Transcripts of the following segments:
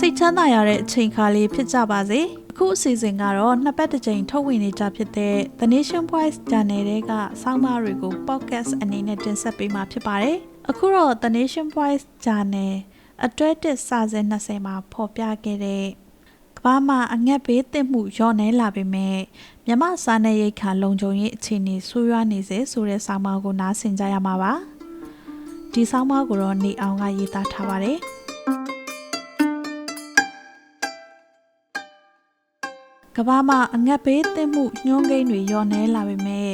စိတ်ချမ်းသာရတဲ့အချိန်ခါလေးဖြစ်ကြပါစေအခုအစီအစဉ်ကတော့နှစ်ပတ်တစ်ကြိမ်ထုတ်ဝေနေကြဖြစ်တဲ့ The Nation Voice Channel တွေကဆောင်းပါးတွေကို podcast အနေနဲ့တင်ဆက်ပေးမှာဖြစ်ပါတယ်အခုတော့ The Nation Voice Channel အတွဲတစ်စာစဉ်20မှာဖော်ပြခဲ့တဲ့ကမ္ဘာမှာအငတ်ဘေးတင်မှုလျော့နေလာပေမဲ့မြမစားနယ်ရိတ်ခါလုံခြုံရေးအခြေအနေဆိုးရွားနေစေဆိုတဲ့ဆောင်းပါးကိုနားဆင်ကြရမှာပါဒီဆောင်းပါးကိုတော့နေအောင်ကရေးသားထားပါတယ် ကမ္ဘာမှာအငတ်ဘေးသင့်မှုညှိုးကိန်းတွေလျော့နေလာပေမဲ့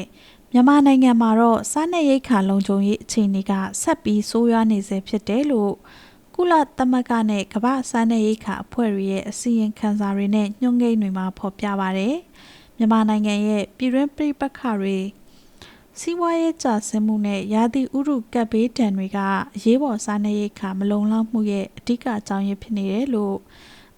မြန်မာနိုင်ငံမှာတော့စားနပ်ရိက္ခာလုံခြုံရေးအခြေအနေကဆက်ပြီးဆိုးရွားနေစေဖြစ်တယ်လို့ကုလသမဂ္ဂနဲ့ကမ္ဘာစားနပ်ရိက္ခာအဖွဲ့တွေရဲ့အစည်းအဝေးခန်းစာတွေနဲ့ညှိုးကိန်းတွေမှာဖော်ပြပါရတယ်။မြန်မာနိုင်ငံရဲ့ပြည်တွင်းပြည်ပခါတွေစီးပွားရေးကျဆင်းမှုနဲ့ရာသီဥတုကပ်ဘေးဒဏ်တွေကအရေးပေါ်စားနပ်ရိက္ခာမလုံလောက်မှုရဲ့အဓိကအကြောင်းရင်းဖြစ်နေတယ်လို့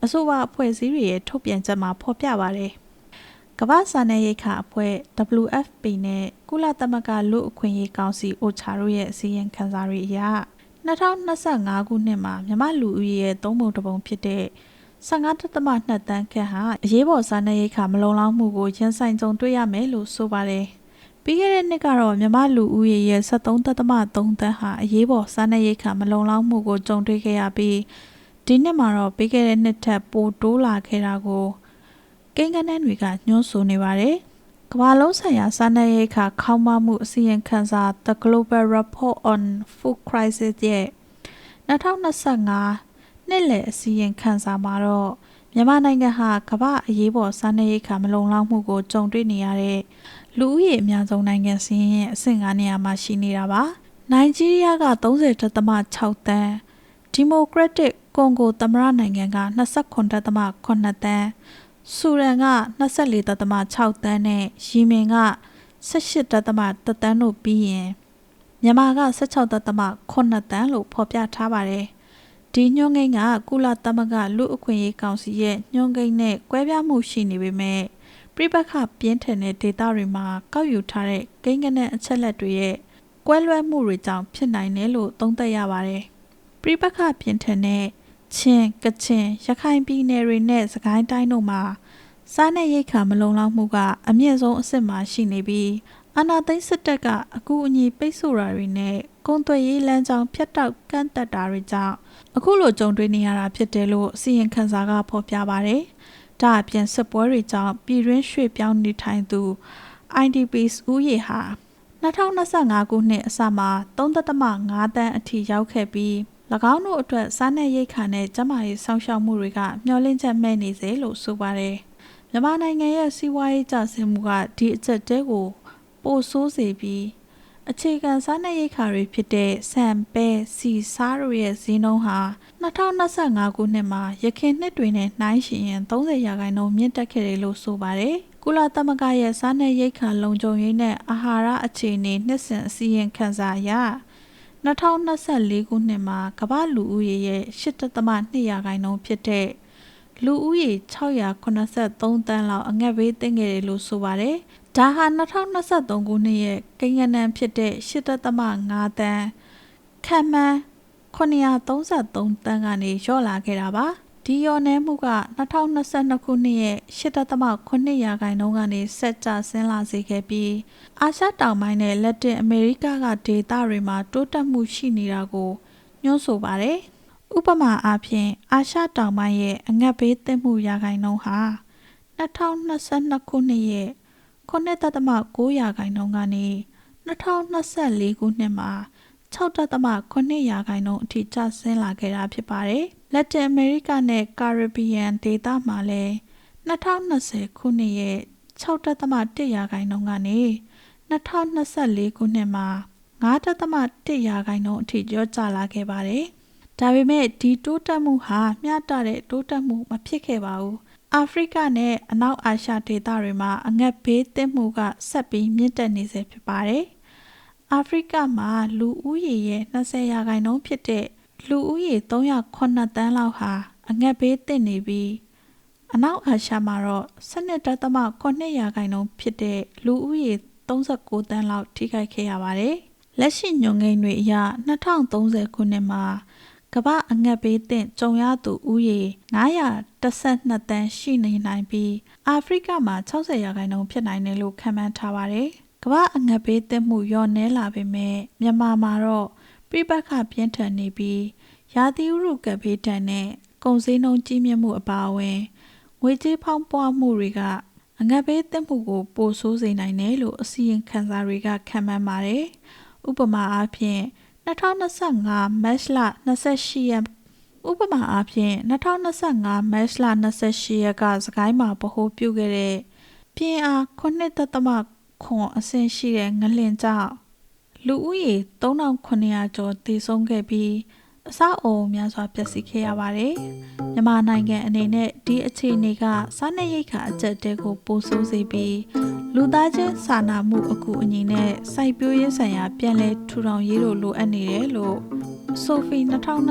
အဆိုပါအဖွဲ့အစည်းတွေရဲ့ထုတ်ပြန်ချက်မှာဖော်ပြပါတယ်။ကမ္ဘာ့စာနယ်ရိက္ခာအဖွဲ့ WFP နဲ့ကုလသမဂ္ဂလူ့အခွင့်အရေးကောင်စီ OCHA တို့ရဲ့အစည်းအဝေးခန်းစာတွေအရ2025ခုနှစ်မှာမြမလူဦးရေရဲ့သုံးပုံတစ်ပုံဖြစ်တဲ့15.2တန်းခန့်ဟာအရေးပေါ်စားနပ်ရိက္ခာမလုံလောက်မှုကိုရင်ဆိုင်ကြုံတွေ့ရမယ်လို့ဆိုပါတယ်။ပြီးခဲ့တဲ့နှစ်ကတော့မြမလူဦးရေရဲ့73.3တန်းဟာအရေးပေါ်စားနပ်ရိက္ခာမလုံလောက်မှုကိုကြုံတွေ့ခဲ့ရပြီး ဒီနှစ်မှာတော့ပြီးခဲ့တဲ့နှစ်ထက်ပိုတိုးလာခဲ့တာကိုကိန်းဂဏန်းတွေကညွှန်းဆိုနေပါတယ်။ကမ္ဘာလုံးဆိုင်ရာစားနပ်ရိက္ခာခေါင်းပါမှုအစီရင်ခံစာ The Global Report on Food Crisis ရဲ့2025နှစ်လည်အစီရင်ခံစာမှာတော့မြန်မာနိုင်ငံဟာကမ္ဘာအရေးပေါ်စားနပ်ရိက္ခာမလုံလောက်မှုကိုကြုံတွေ့နေရတဲ့လူဦးရေအများဆုံးနိုင်ငံစီးရင်အဆင့်9နေရာမှာရှိနေတာပါ။နိုင်ဂျီးရီးယားက30.6တန်း ဒီမိုကရက်တစ်ကွန်ဂိုသမ္မတနိုင်ငံက29.8တန်းဆူရန်က24.6တန်းနဲ့ယီမင်က18.1တန်းတို့ပြီးရင်မြန်မာက16.8တန်းလို့ဖော်ပြထားပါတယ်။ဒီညွှန်းကိန်းကကုလသမဂ္ဂလူအခွင့်အရေးကောင်စီရဲ့ညွှန်းကိန်းနဲ့ကွဲပြားမှုရှိနေပေမဲ့ပြိပခပြင်းထန်တဲ့ဒေတာတွေမှာကောက်ယူထားတဲ့ကိန်းဂဏန်းအချက်လက်တွေရဲ့ကွဲလွဲမှုတွေကြောင့်ဖြစ်နိုင်တယ်လို့သုံးသပ်ရပါတယ်။ ပြိပခပြင်းထန်တဲ့ချင်းကချင်ရခိုင်ပြည်နယ်တွေနဲ့စကိုင်းတိုင်းတို့မှာစားနပ်ရိက္ခာမလုံလောက်မှုကအမြင့်ဆုံးအဆင့်မှာရှိနေပြီးအာနာသိန်းစစ်တပ်ကအကူအညီပိတ်ဆို့တာတွေနဲ့ကုန်သွယ်ရေးလမ်းကြောင်းဖြတ်တောက်ကန့်သက်တာတွေကြောင့်အခုလိုကြုံတွေ့နေရတာဖြစ်တယ်လို့အစီရင်ခံစာကဖော်ပြပါတယ်။ဒါအပြင်စစ်ပွဲတွေကြောင့်ပြည်တွင်းရွှေ့ပြောင်းနေထိုင်သူ IDPs ဦးရေဟာ2025ခုနှစ်အစမှာ3.5တန်းအထိရောက်ခဲ့ပြီး၎ င်းတို့အတွက်စားနပ်ရိက္ခာနဲ့ကျန်းမာရေးစောင့်ရှောက်မှုတွေကမျှော်လင့်ချက်မဲ့နေစေလို့ဆိုပါတယ်။မြန်မာနိုင်ငံရဲ့စီးပွားရေးကျဆင်းမှုကဒီအချက်တဲကိုပိုဆိုးစေပြီးအခြေခံစားနပ်ရိက္ခာတွေဖြစ်တဲ့ဆန်ပဲစီစားတို့ရဲ့ဈေးနှုန်းဟာ2025ခုနှစ်မှာရခိုင်နှစ်တွေနဲ့နှိုင်းယှဉ်ရင်30ရာခိုင်နှုန်းမြင့်တက်ခဲ့တယ်လို့ဆိုပါတယ်။ကုလသမဂ္ဂရဲ့စားနပ်ရိက္ခာလုံခြုံရေးနဲ့အာဟာရအခြေအနေနှစ်စဉ်အစည်းအဝေးခန်းစာအရ 2024ခုနှစ်မှာကမ္ဘာလူဦးရေရဲ့8.2ရာခိုင်နှုန်းဖြစ်တဲ့လူဦးရေ683တန်းလောက်အငတ်ဘေးသင့်ခဲ့တယ်လို့ဆိုပါတယ်။ဒါဟာ2023ခုနှစ်ရဲ့ကိန်းဂဏန်းဖြစ်တဲ့8.5တန်းခန့်မှန်း933တန်းကနေလျော့လာခဲ့တာပါ။ ဒီရော်နဲမှုက2022ခုနှစ်ရဲ့8.9ရာခိုင်နှုန်းကနေဆက်ကျဆင်းလာစေခဲ့ပြီးအာရှတောင်ပိုင်းနဲ့လက်တင်အမေရိကကဒေသတွေမှာတိုးတက်မှုရှိနေတာကိုညွှန်းဆိုပါတယ်။ဥပမာအားဖြင့်အာရှတောင်ပိုင်းရဲ့အငတ်ဘေးသင့်မှုရာခိုင်နှုန်းဟာ2022ခုနှစ်ရဲ့9.9ရာခိုင်နှုန်းကနေ2024ခုနှစ်မှာ 6.9ရာခိုင်နှုန်းအထိကျဆင်းလာခဲ့တာဖြစ်ပါတယ်။လက်တင်အမေရိကနဲ့ကာရစ်ဘီယန်ဒေသမှာလည်း2020ခုနှစ်ရဲ့6.1ရာခိုင်နှုန်းကနေ2024ခုနှစ်မှာ9.1ရာခိုင်နှုန်းအထိကျော့ကျလာခဲ့ပါတယ်။ဒါပေမဲ့ဒီတိုးတက်မှုဟာမျှတတဲ့တိုးတက်မှုမဖြစ်ခဲ့ပါဘူး။အာဖရိကနဲ့အနောက်အာရှဒေသတွေမှာအငတ်ဘေးသင့်မှုကဆက်ပြီးမြင့်တက်နေစေဖြစ်ပါတယ်။ အာဖရိကမှာလူဦးရေရဲ့20ရာခိုင်နှုန်းဖြစ်တဲ့လူဦးရေ309တန်းလောက်ဟာအငတ်ဘေးသင့်နေပြီးအနောက်အာရှမှာတော့12.9ရာခိုင်နှုန်းဖြစ်တဲ့လူဦးရေ39တန်းလောက်ထိခိုက်ခဲ့ရပါတယ်။လက်ရှိညွန်ကိန်းတွေအရ2030ခုနှစ်မှာကမ္ဘာအငတ်ဘေးသင့်ကြုံရသူဦးရေ912တန်းရှိနေနိုင်ပြီးအာဖရိကမှာ60ရာခိုင်နှုန်းဖြစ်နိုင်တယ်လို့ခန့်မှန်းထားပါတယ်။ ကမ္ဘာအငတ်ဘေးသင့်မှုလျော့နည်းလာပေမဲ့မြန်မာမှာတော့ပြိပခပြင်းထန်နေပြီးရာသီဥတုကပ်ဘေးဒဏ်နဲ့ကုန်စည်နှုန်းကြီးမြင့်မှုအပါအဝင်ငွေကြေးဖောင်းပွားမှုတွေကအငတ်ဘေးသင့်မှုကိုပိုဆိုးစေနိုင်တယ်လို့အစီရင်ခံစာတွေကခန့်မှန်းပါတယ်။ဥပမာအားဖြင့်2025မတ်လ28ရက်ဥပမာအားဖြင့်2025မတ်လ28ရက်ကစကိုင်းမှာဗဟိုပြုခဲ့တဲ့ပြင်းအား9.3 ခွန်အဆင့်ရှိတဲ့ငလင်ကြောင့်လူဦးရေ3900ကျော်သေဆုံးခဲ့ပြီးအဆောက်အအုံများစွာပျက်စီးခဲ့ရပါတယ်။မြန်မာနိုင်ငံအနေနဲ့ဒီအခြေအနေကစားနပ်ရိက္ခာအကျပ်တဲကိုပိုဆိုးစေပြီးလူသားချင်းစာနာမှုအကူအညီနဲ့စိုက်ပျိုးရေးဆိုင်ရာပြည်လဲထူထောင်ရေးတို့လိုအပ်နေတယ်လို့ဆိုဖီ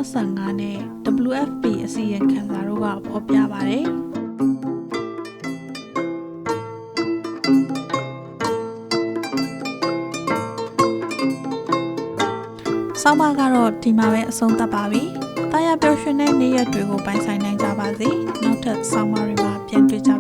2025နဲ့ WFP အစီရင်ခံစာတို့ကဖော်ပြပါတယ်။ ဆောင်းပါးကတော့ဒီမှာပဲအဆုံးသတ်ပါပြီ။တာယာပျော်ရွှင်တဲ့နေ့ရက်တွေကိုပိုင်ဆိုင်နိုင်ကြပါစေ။နောက်ထပ်ဆောင်းပါးတွေမှာပြန်တွေ့ကြ